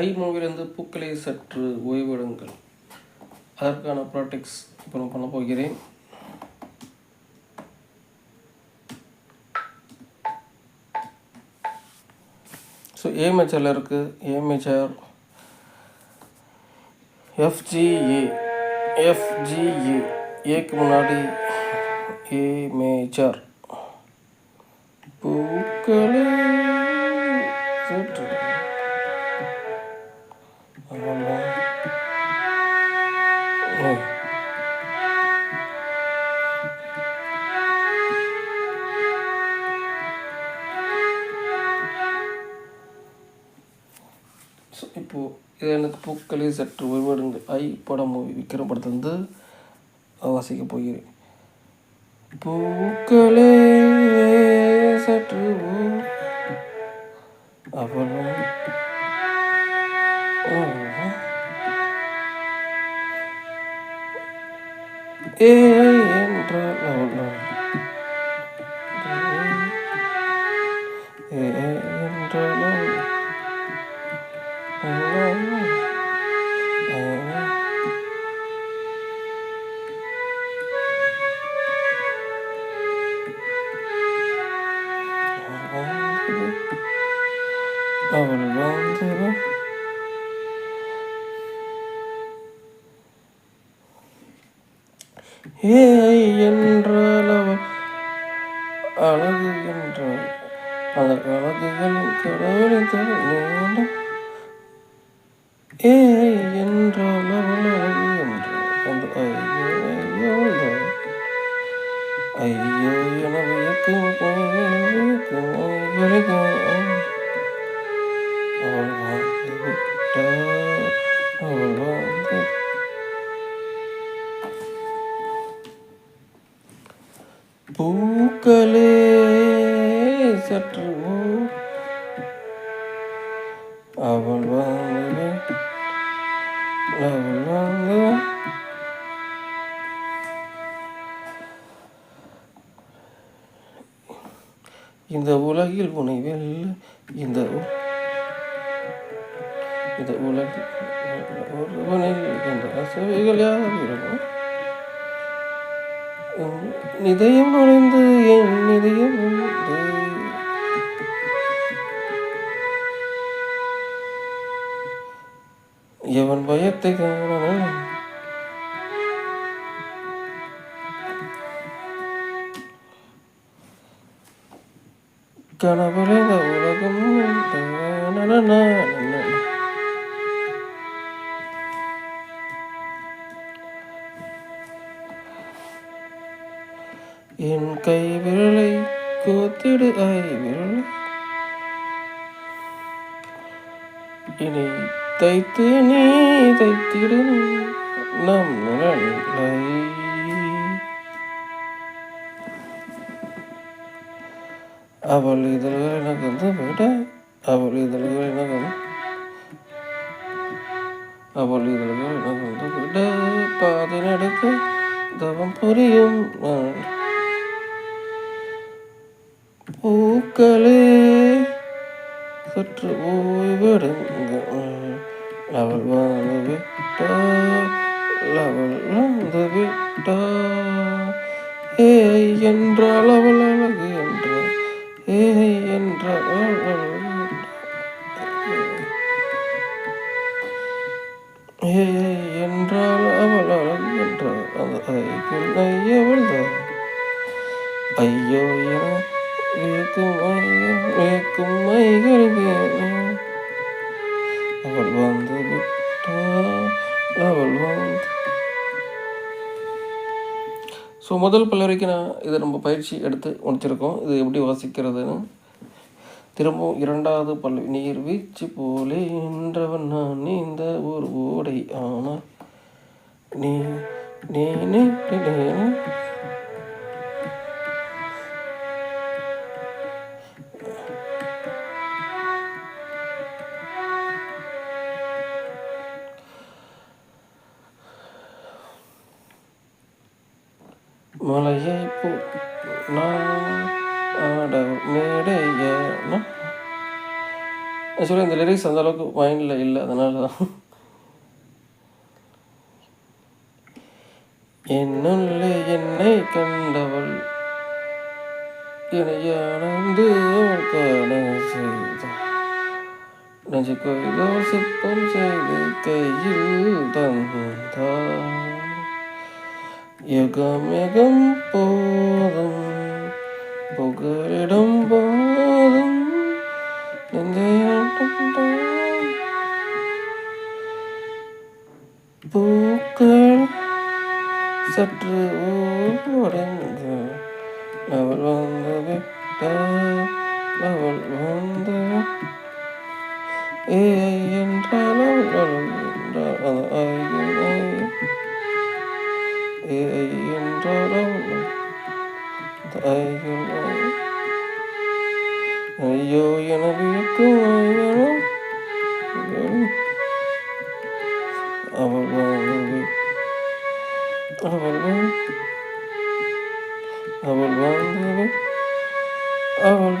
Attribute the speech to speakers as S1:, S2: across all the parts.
S1: ஐ மூவிலிருந்து பூக்களை சற்று ஓய்வெடுங்கள். அதற்கான ப்ராடக்ட்ஸ் இப்போ நான் பண்ண போகிறேன். ஸோ ஏ மேச்சரில் இருக்குது ஏ எஃப்ஜிஏ எஃப்ஜிஏ ஏக்கு முன்னாடி ஏ மேஜர் பூக்களே சற்று ஆமா. Oh. இது எனக்கு பூக்களே சற்று ஒருவருங்க ஐ படம் விக்ரம் படத்துலேருந்து வாசிக்க போகிறேன். பூக்களே என்றால் அவள் அவள் என்றால் என்றால் அதற்கு அழகுகளின் கடவுளின் தர ஏய் என்றால் அவள் அழகு என்றால் அந்த ஐயோ ஐயோ ஐயோ என வியக்கும் என வியக்கும் வியக்கும் அவள் வந்து விட்டாள் அவள் வந்து பூக்களே சற்று அவள் வாங்க அவள் வந்து இந்த உலகில் உனைவில் இந்த இந்த உலகில் ஒருவனில் இந்த அசைகள் யாரும் உன் இதயம் நுழைந்து என் நிதயம் உண்டு எவன் பயத்தை காண கனவுலைந்த உலகம் என் கை விரலை கோத்திடு ஐ விரலை இனி தைத்து நீ தைத்திடு நம் நலனை அவள் இதழ்கள் எனக்கு வந்து விட அவள் இதழ்கள் எனக்கு வந்து அவள் இதழ்கள் எனக்கு வந்து விட பாதை நடக்க தவம் புரியும் நான். பூக்களே சற்று ஓய்வெடுங்க லவல் வந்து விட்டா அவள் வந்து விட்டாள் ஏய் என்றால் அவள் அழகு என்றால் ஏ என்றால் ஏ என்றால் அவள் அழகு என்றால் அந்த ஐக்குள் ஐயவள் தான் ஐயோ என வியக்கும் ஐயம் வியக்கும் மைகள் அவள் வந்து ஸோ முதல் பல்லவரைக்கு நான் இதை நம்ம பயிற்சி எடுத்து முடிச்சிருக்கோம். இது எப்படி வாசிக்கிறதுன்னு. திரும்பவும் இரண்டாவது பல்லவி. நீர் வீச்சு போலே நின்றவன் நான் நீந்த ஒரு ஓடை ஆனால் நீ நீ. மலையை போ ஆட மேடைய ஆக்சுவலி இந்த லிரிக்ஸ் அந்த அளவுக்கு மைண்டில் இல்லை அதனால தான். என்னுள்ள என்னை கண்டவள் இணையானந்து நெஞ்சு கோயிலோ சிற்பம் செய்து. கையில் தந்தாள் யுகம் யுகம் போதும் புகழிடம் போதும் நெஞ்சையாட்டம் பூக்கள் சற்று உடைந்து அவள் வந்து விட்டாள் அவள் வந்து ஏ என்றால் அவள் அவள் என்றால் அது ஐயோ என வியக்கும் ஐயனோ அவள்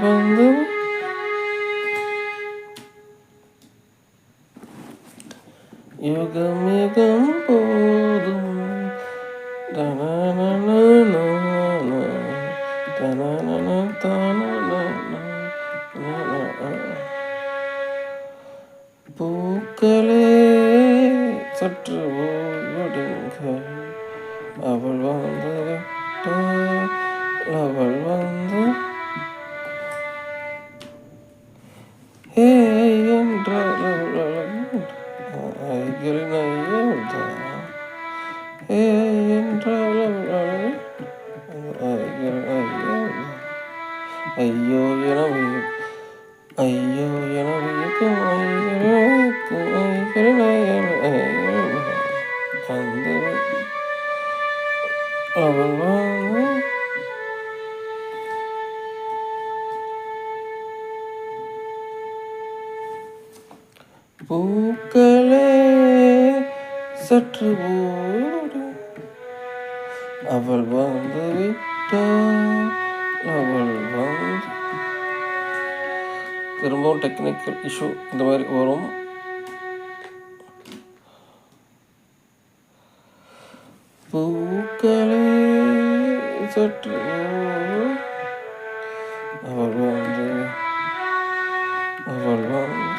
S1: வந்து ஐயோ என ஐயோ என பூக்களே சற்று போடு. அவள் வந்து விட்டாள். திரும்பவும் டெக்னிக்கல் இஷ்யூ இந்த மாதிரி வரும். பூக்களே சற்று அவள் வந்து அவள் வந்து.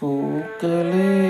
S1: பூக்களே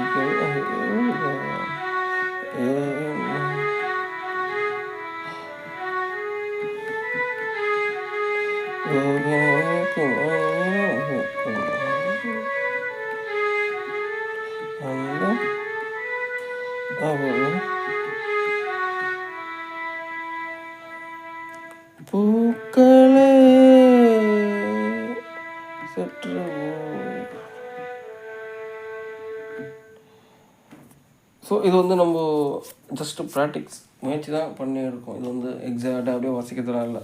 S1: பூக்களே சற்று ஸோ இது வந்து நம்ம ஜஸ்ட்டு ப்ராக்டிக்ஸ் முயற்சி தான் பண்ணி இருக்கோம் இது வந்து எக்ஸாக்டாக அப்படியே வசிக்கிறதுலாம் இல்லை.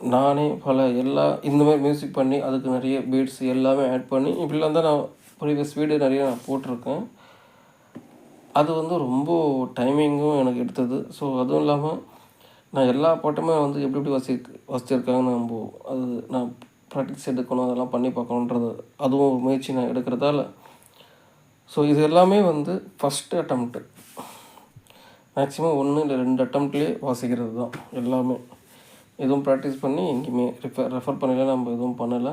S1: நானே பல எல்லா இந்த மாதிரி மியூசிக் பண்ணி அதுக்கு நிறைய பீட்ஸ் எல்லாமே ஆட் பண்ணி இப்படிலாம் தான் நான் ப்ரீவியஸ் வீடு நிறைய நான் போட்டிருக்கேன். அது வந்து ரொம்ப டைமிங்கும் எனக்கு எடுத்தது. ஸோ அதுவும் இல்லாமல் நான் எல்லா பாட்டுமே வந்து எப்படி எப்படி வசி வசிச்சிருக்காங்கன்னு நம்ம அது நான் ப்ராக்டிஸ் எடுக்கணும் அதெல்லாம் பண்ணி பார்க்கணுன்றது அதுவும் ஒரு முயற்சி நான் எடுக்கிறதால. ஸோ இது எல்லாமே வந்து ஃபஸ்ட்டு அட்டம்ப்ட்டு மேக்ஸிமம் ஒன்று இல்லை ரெண்டு அட்டம்ப்ட்லேயே வாசிக்கிறது தான் எல்லாமே. எதுவும் ப்ராக்டிஸ் பண்ணி எங்கேயுமே ரெஃபர் ரெஃபர் பண்ணல நம்ம எதுவும் பண்ணலை.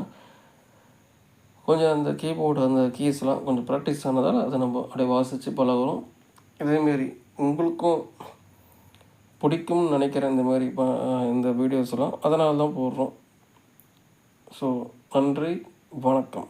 S1: கொஞ்சம் அந்த கீபோர்டு அந்த கீஸ்லாம் கொஞ்சம் ப்ராக்டிஸ் ஆனதால் அதை நம்ம அப்படியே வாசித்து பழகுறோம். இதேமாரி உங்களுக்கும் பிடிக்கும்னு நினைக்கிறேன் இந்த மாதிரி இந்த வீடியோஸ்லாம் அதனால தான் போடுறோம். ஸோ நன்றி வணக்கம்.